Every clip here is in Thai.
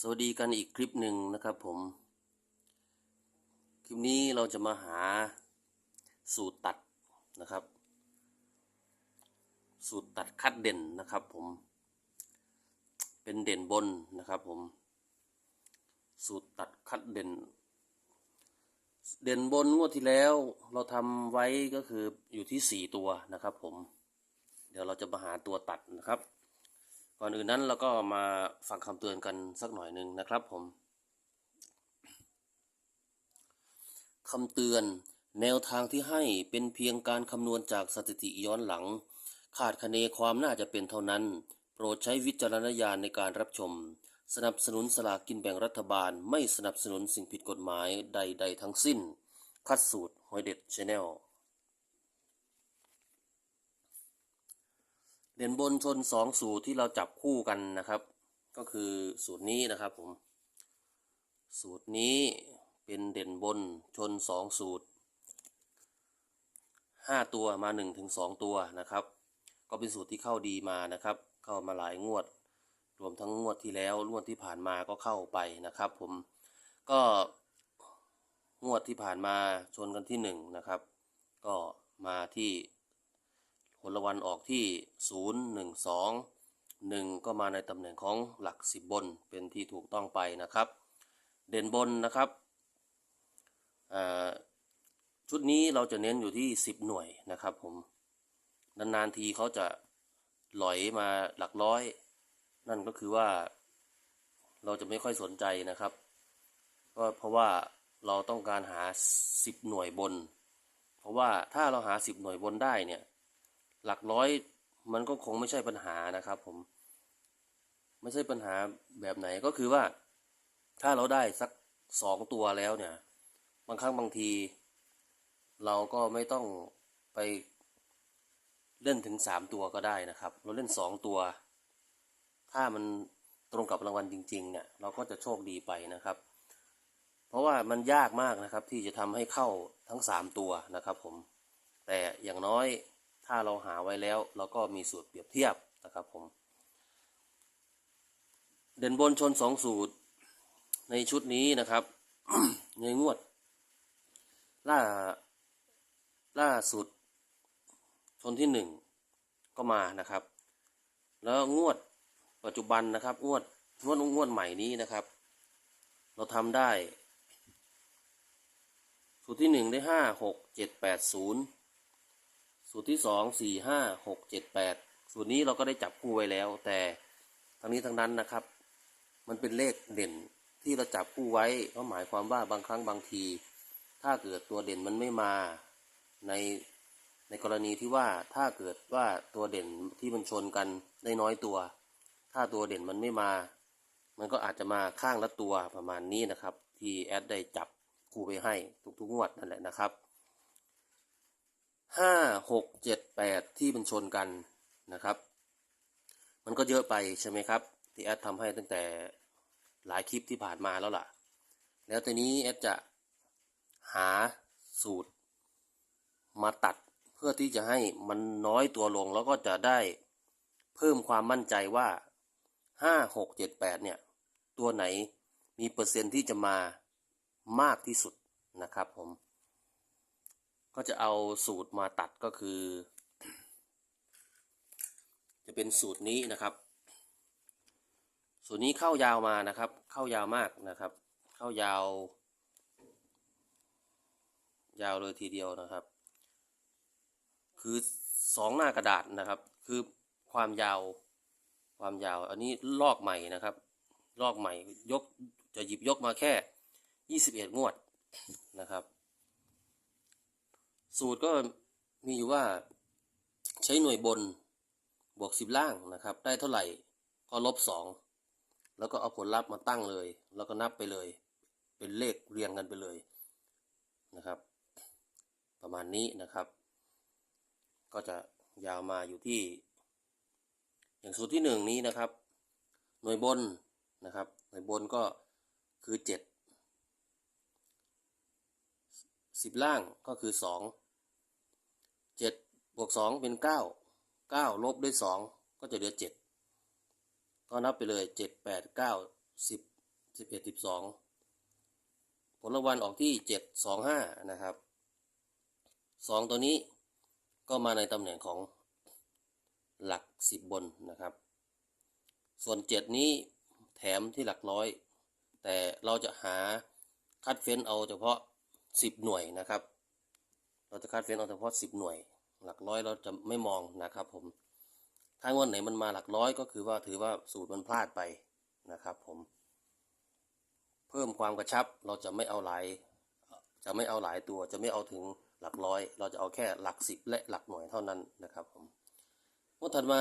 สวัสดีกันอีกคลิปหนึ่งนะครับผม คลิปนี้เราจะมาหาสูตรตัดนะครับ สูตรตัดคัดเด่นนะครับผม เป็นเด่นบนนะครับผม สูตรตัดคัดเด่น เด่นบนงวดที่แล้วเราทำไว้ก็คืออยู่ที่สี่ตัวนะครับผม เดี๋ยวเราจะมาหาตัวตัดนะครับ ก่อนอื่นนั้นเราก็มาฟังคำเตือนกันสักหน่อยหนึ่งนะครับผมคำเตือน แนวทางที่ให้เป็นเพียงการคำนวณจากสถิติย้อนหลังขาดคะเนความน่าจะเป็นเท่านั้น โปรดใช้วิจารณญาณในการรับชม สนับสนุนสลากกินแบ่งรัฐบาล ไม่สนับสนุนสิ่งผิดกฎหมายใด ๆ ทั้งสิ้น คัดสูตรหอยเด็ดชาแนล เด่นบนชนสองสูตรที่เราจับคู่กันนะครับ ก็คือสูตรนี้นะครับผม สูตรนี้เป็นเด่นบนชนสองสูตรห้าตัวมาหนึ่งถึงสองตัวนะครับ ก็เป็นสูตรที่เข้าดีมานะครับ เข้ามาหลายงวด รวมทั้งงวดที่แล้วงวดที่ผ่านมาก็เข้าไปนะครับ ผมก็งวดที่ผ่านมาชนกันที่หนึ่งนะครับ ก็มาที่ ผลรางวัลออกที่ 0 1 2 1 ก็มาในตำแหน่งของหลัก 10 บนเป็นที่ถูกต้องไปนะครับ เด่นบนนะครับชุดนี้เราจะเน้นอยู่ที่ 10 หน่วยนะครับผมนานๆทีเขาจะหลอยมาหลักร้อย นั่นก็คือว่าเราจะไม่ค่อยสนใจนะครับก็เพราะว่าเราต้องการหา 10 หน่วยบน เพราะว่าถ้าเราหา 10 หน่วยบนได้เนี่ย หลักร้อยมันก็คงไม่ใช่ปัญหานะครับผม ไม่ใช่ปัญหาแบบไหนก็คือว่า ถ้าเราได้สักสองตัวแล้วเนี่ย บางครั้งบางที เราก็ไม่ต้องไปเล่นถึงสามตัวก็ได้นะครับ เราเล่นสองตัว ถ้ามันตรงกับรางวัลจริง ๆ เนี่ย เราก็จะโชคดีไปนะครับ เพราะว่ามันยากมากนะครับที่จะทำให้เข้าทั้งสามตัวนะครับ ผม แต่อย่างน้อย ถ้าเราหาไว้แล้ว เราก็มีสูตรเปรียบเทียบนะครับผม เด่นบนชนสองสูตรในชุดนี้นะครับ ในงวด ล่า ล่าสุด ชนที่หนึ่งก็มานะครับ แล้วงวดปัจจุบันนะครับ งวดงวดงวดใหม่นี้นะครับ เราทำได้ สูตรที่หนึ่งได้ห้าหกเจ็ดแปดศูนย์ สูตรที่สองสี่ห้าหกเจ็ดแปดสูตรนี้เราก็ได้จับคู่ไว้แล้ว แต่ทั้งนี้ทั้งนั้นนะครับ มันเป็นเลขเด่นที่เราจับคู่ไว้ก็หมายความว่าบางครั้งบางที ถ้าเกิดตัวเด่นมันไม่มาในในกรณีที่ว่าถ้าเกิดว่าตัวเด่นที่มันชนกันได้น้อยตัว ถ้าตัวเด่นมันไม่มา มันก็อาจจะมาข้างละตัวประมาณนี้นะครับ ที่แอดได้จับคู่ไปให้ทุกๆงวดนั่นแหละนะครับ ห้าหกเจ็ดแปดที่มันชนกันนะครับ มันก็เยอะไปใช่ไหมครับ ที่แอดทำให้ตั้งแต่หลายคลิปที่ผ่านมาแล้วล่ะ แล้วทีนี้แอดจะหาสูตรมาตัดเพื่อที่จะให้มันน้อยตัวลงแล้วก็จะได้เพิ่มความมั่นใจว่าห้าหกเจ็ดแปดเนี่ย ตัวไหนมีเปอร์เซ็นต์ที่จะมามากที่สุดนะครับผม ก็จะเอาสูตรมาตัดก็คือ จะเป็นสูตรนี้นะครับ สูตรนี้เข้ายาวมานะครับ เข้ายาวมากนะครับ เข้ายาว ยาวเลยทีเดียวนะครับ คือสองหน้ากระดาษนะครับ คือความยาวความยาว อันนี้ลอกใหม่นะครับ ลอกใหม่ยกจะหยิบยกมาแค่ยี่สิบเอ็ดงวดนะครับ สูตรก็มีอยู่ว่าใช้หน่วยบนบวกสิบล่างนะครับ ได้เท่าไหร่ก็ลบสองแล้วก็เอาผลลัพธ์มาตั้งเลย แล้วก็นับไปเลย เป็นเลขเรียงกันไปเลยนะครับ ประมาณนี้นะครับ ก็จะยาวมาอยู่ที่ อย่างสูตรที่หนึ่งนี้นะครับ หน่วยบนนะครับ หน่วยบนก็คือเจ็ดสิบล่างก็คือสอง เจ็ดบวกสองเป็นเก้าเก้าลบด้วยสองก็จะเหลือเจ็ดก็นับไปเลยเจ็ดแปดเก้าสิบสิบเอ็ดสิบสองผลรางวัลออกที่เจ็ดสองห้านะครับสองตัวนี้ก็มาในตำแหน่งของหลักสิบบนนะครับ ส่วนเจ็ดนี้แถมที่หลักร้อย แต่เราจะหาคัดเฟ้นเอาเฉพาะสิบหน่วยนะครับ เราจะคัดเฟ้นเอาเฉพาะสิบหน่วย หลักร้อยเราจะไม่มองนะครับผม ถ้างวดไหนมันมาหลักร้อยก็คือว่าถือว่าสูตรมันพลาดไปนะครับผม เพิ่มความกระชับเราจะไม่เอาหลาย จะไม่เอาหลายตัว จะไม่เอาถึงหลักร้อย เราจะเอาแค่หลักสิบและหลักหน่วยเท่านั้นนะครับผมงวดถัดมา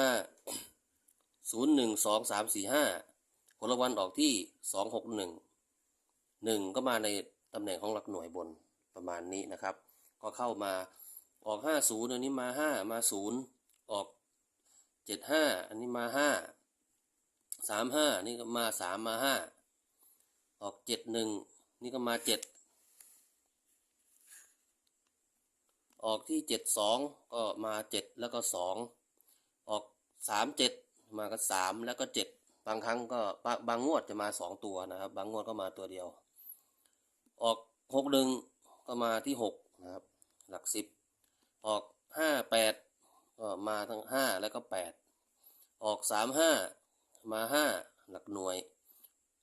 ศูนย์หนึ่งสองสามสี่ห้าผลรางวัลออกที่สองหกหนึ่งหนึ่งก็มาในตำแหน่งของหลักหน่วยบนประมาณนี้นะครับ ก็เข้ามาออกห้าศูนย์อันนี้มาห้ามาศูนย์ออกเจ็ดห้าอันนี้มาห้าสามห้านี่ก็มาสามมาห้าออกเจ็ดหนึ่งนี่ก็มาเจ็ดออกที่เจ็ดสองก็มาเจ็ดแล้วก็สองออกสามเจ็ดมาก็สามแล้วก็เจ็ดบางครั้งก็บางบางงวดจะมาสองตัวนะครับ บางงวดก็มาตัวเดียว ออกหกหนึ่งก็มาที่หก นะครับ หลักสิบออกห้าแปดก็มาทั้งห้าแล้วก็แปดออกสามห้ามาห้าหลักหน่วย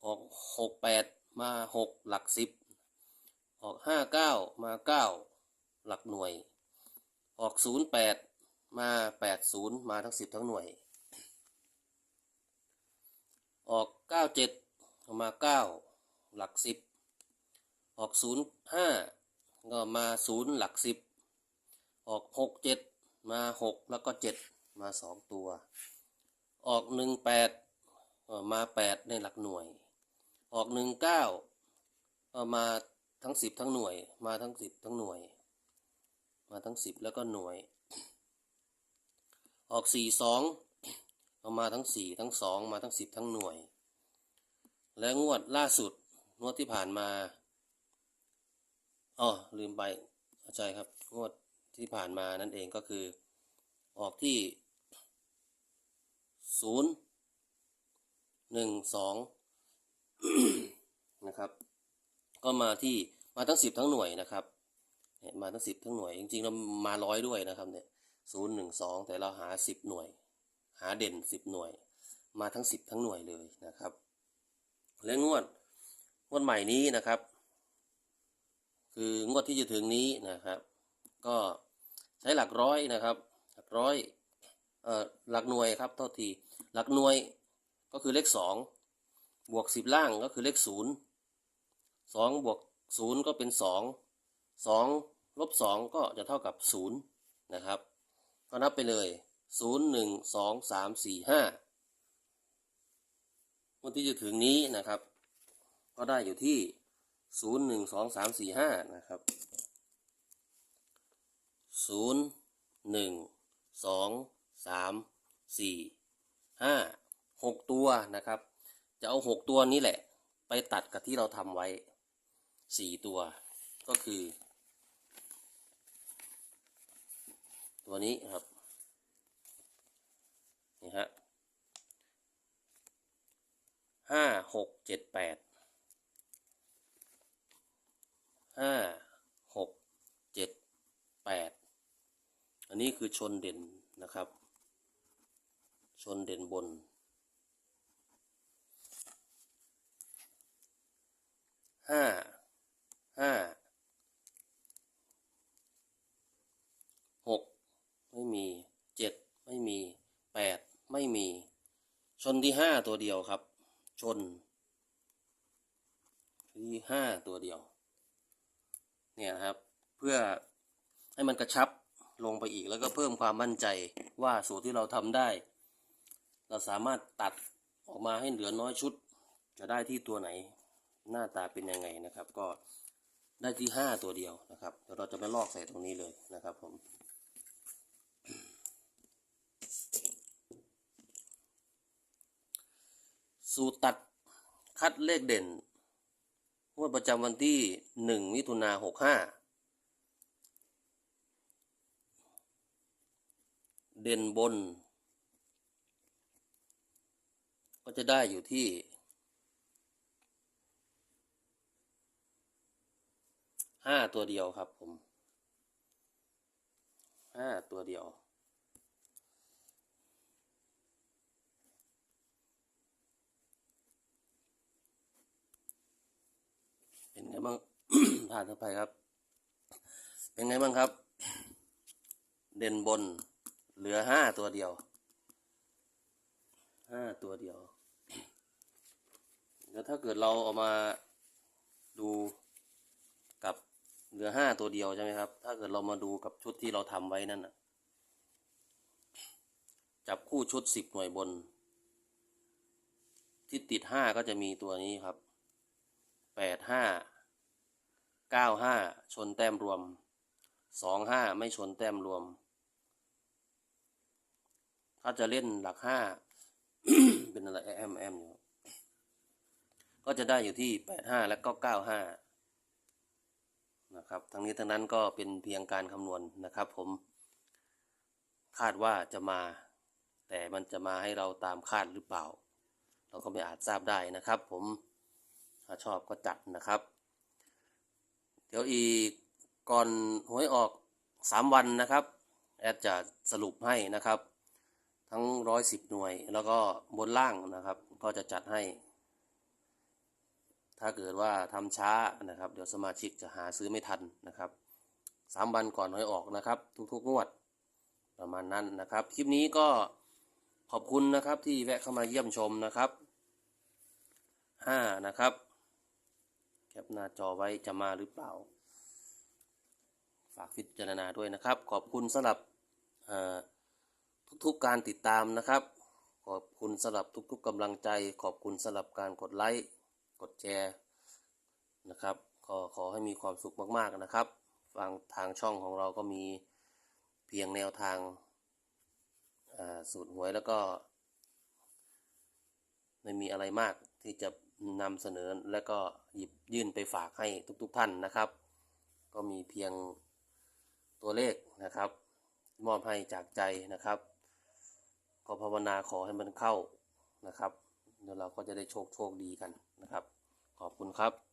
ออกหกแปดมาหกหลักสิบออกห้าเก้ามาเก้าหลักหน่วย ออกศูนย์แปดมาแปดศูนย์มาทั้งสิบทั้งหน่วย ออกเก้าเจ็ดมาเก้าหลักสิบออกศูนย์ห้า ก็มาศูนย์หลักสิบออกหกเจ็ดมาหกแล้วก็เจ็ดมาสองตัว ออกหนึ่งแปดมาแปดในหลักหน่วย ออกหนึ่งเก้ามาทั้งสิบทั้งหน่วย มาทั้งสิบทั้งหน่วย มาทั้งสิบแล้วก็หน่วย ออกสี่สองเอามาทั้งสี่ทั้งสองมาทั้งสิบทั้งหน่วย และงวดล่าสุดงวดที่ผ่านมา อ๋อลืมไปเข้าใจครับงวดที่ผ่านมานั่นเองก็คือ ออกที่ศูนย์หนึ่งสองนะครับ ก็มาที่มาทั้งสิบทั้งหน่วยนะครับเนี่ยมาทั้งสิบทั้งหน่วย จริงๆเรามาร้อยด้วยนะครับเนี่ยศูนย์หนึ่งสองแต่เราหาสิบหน่วย หาเด่นสิบหน่วย มาทั้งสิบทั้งหน่วยเลยนะครับ และงวดงวดใหม่นี้นะครับ คืองวดที่จะถึงนี้นะครับ ก็ใช้หลักร้อยนะครับ หลักร้อยเอ่อหลักหน่วยครับโทษทีหลักหน่วยก็คือเลขสองบวกสิบล่างก็คือเลขศูนย์สองบวกศูนย์ก็เป็นสองสองลบสองก็จะเท่ากับศูนย์นะครับ ก็นับไปเลยศูนย์หนึ่งสองสามสี่ห้าวันที่จะถึงนี้นะครับ ก็ได้อยู่ที่ ศูนย์หนึ่งสองสามสี่ห้านะครับศูนย์หนึ่งสองสามสี่ห้าหกตัวนะครับ จะเอาหกตัวนี้แหละ ไปตัดกับที่เราทำไว้สี่ตัว ก็คือ ตัวนี้ครับนี่ฮะห้าหกเจ็ดแปดห้าหกเจ็ดแปดอันนี้คือ ชนเด่นนะครับ ชนเด่นบน ห้า ห้า หก ไม่มี เจ็ด ไม่มี แปด ไม่มี ชนที่ห้าตัวเดียวครับ ชน ที่ห้าตัวเดียว เนี่ยครับ เพื่อให้มันกระชับ ลงไปอีกแล้วก็เพิ่มความมั่นใจว่าสูตรที่เราทำได้ เราสามารถตัดออกมาให้เหลือน้อยชุด จะได้ที่ตัวไหน หน้าตาเป็นยังไงนะครับ ก็ได้ที่ห้าตัวเดียวนะครับเดี๋ยวเราจะไปลอกใส่ตรงนี้เลยนะครับผมสูตรตัดคัดเลขเด่นงวดประจำวันที่ 1 มิถุนาหกห้า เด่นบน ก็จะได้อยู่ที่ห้าตัวเดียวครับผมห้าตัวเดียว เป็นไงบ้างผ่านเข้าไปครับ เป็นไงบ้างครับ เด่นบน เหลือห้าตัวเดียว ห้าตัวเดียว แล้วถ้าเกิดเราเอามาดูกับเหลือห้าตัวเดียวใช่ไหมครับ ถ้าเกิดเรามาดูกับชุดที่เราทำไว้นั่นนะจับคู่ชุดสิบหน่วยบน ที่ติดห้าก็จะมีตัวนี้ครับแปดห้าเก้าห้าชนแต้มรวมสองห้าไม่ชนแต้มรวม ถ้าจะเล่นหลักห้าเป็นอะไรแอมแอมอยู่ก็จะได้อยู่ที่แปดห้าและก็เก้าห้านะครับ ทั้งนี้ทั้งนั้นก็เป็นเพียงการคำนวณนะครับ ผม คาดว่าจะมา แต่มันจะมาให้เราตามคาดหรือเปล่า เราก็ไม่อาจทราบได้นะครับ ผมถ้าชอบก็จัดนะครับ เดี๋ยวอีกก่อนหวยออกสามวันนะครับ แอดจะสรุปให้นะครับ ทั้งร้อยสิบหน่วย แล้วก็บนล่างนะครับ ก็จะจัดให้ ถ้าเกิดว่าทำช้านะครับ เดี๋ยวสมาชิกจะหาซื้อไม่ทันนะครับสามวันก่อนหวยออกนะครับ ทุกๆงวดประมาณนั้นนะครับ คลิปนี้ก็ขอบคุณนะครับที่แวะเข้ามาเยี่ยมชมนะครับห้านะครับแคปหน้าจอไว้จะมาหรือเปล่า ฝากพิจารณาด้วยนะครับ ขอบคุณสำหรับเอ่อ ทุกๆการติดตามนะครับ ขอบคุณสำหรับทุกๆกำลังใจ ขอบคุณสำหรับการกดไลค์กดแชร์นะครับขอขอให้มีความสุขมากๆนะครับฟังทางช่องของเราก็มีเพียงแนวทางาสูตรหวยแล้วก็ ไม่มีอะไรมากที่จะนำเสนอและก็หยิบยื่นไปฝากให้ทุกๆท่านนะครับ ก็มีเพียงตัวเลขนะครับ มอบให้จากใจนะครับ ก็ภาวนาขอให้มันเข้านะครับ เดี๋ยวเราก็จะได้โชคโชคดีกันนะครับ ขอบคุณครับ